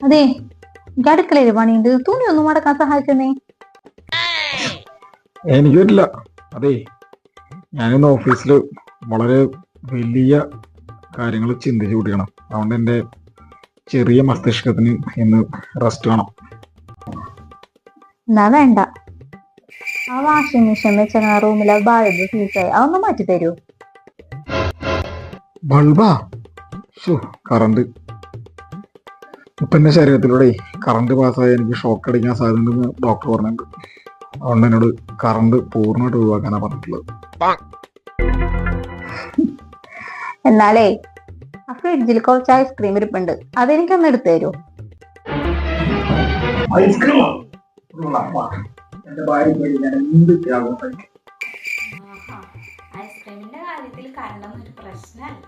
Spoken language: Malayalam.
അതെ എനിക്ക് അടുക്കളയിൽ പണിയുണ്ട്. തുണി ഒന്നും മടക്കാൻ സഹായിക്കുന്നേ എനിക്ക് പറ്റില്ല അതെ ഞാനിന്ന് ഓഫീസിൽ വളരെ വലിയ കാര്യങ്ങൾ ചിന്തിച്ചു കൂട്ടിക്കണം അതുകൊണ്ട് എന്റെ ചെറിയ മസ്തിഷ്കത്തിന് ഇന്ന് റെസ്റ്റ് വേണം. എന്നാ വേണ്ട. ആ വാഷിംഗ് മെഷീൻ വെച്ച റൂമിലെ ബൾബ് ഫീസായി അതൊന്ന് മാറ്റി തരൂ ബൾബാ കറണ്ട് ഇപ്പൊ എന്റെ ശരീരത്തിലൂടെ കറണ്ട് പാസ്സായി എനിക്ക് ഷോക്ക് അടിക്കാൻ സാധ്യതയുണ്ടെന്ന് ഡോക്ടർ പറഞ്ഞിട്ടുണ്ട്. അതുകൊണ്ട് എന്നോട് കറണ്ട് പൂർണമായിട്ട് ഒഴിവാക്കാനാണ് പറഞ്ഞിട്ടുള്ളത്. എന്നാലേ ആ ഫ്രിഡ്ജിൽ കുറച്ച് ഐസ്ക്രീം ഇരിപ്പുണ്ട്. അതെനിക്കൊന്ന് എടുത്തു തരുമോ ഐസ്ക്രീമോ? എന്റെ ഭാര്യ ഞാൻ എന്ത് ത്യാഗം ഐസ്ക്രീമിന്റെ കാര്യത്തിൽ കറണ്ടൊന്നും ഒരു പ്രശ്നമല്ല.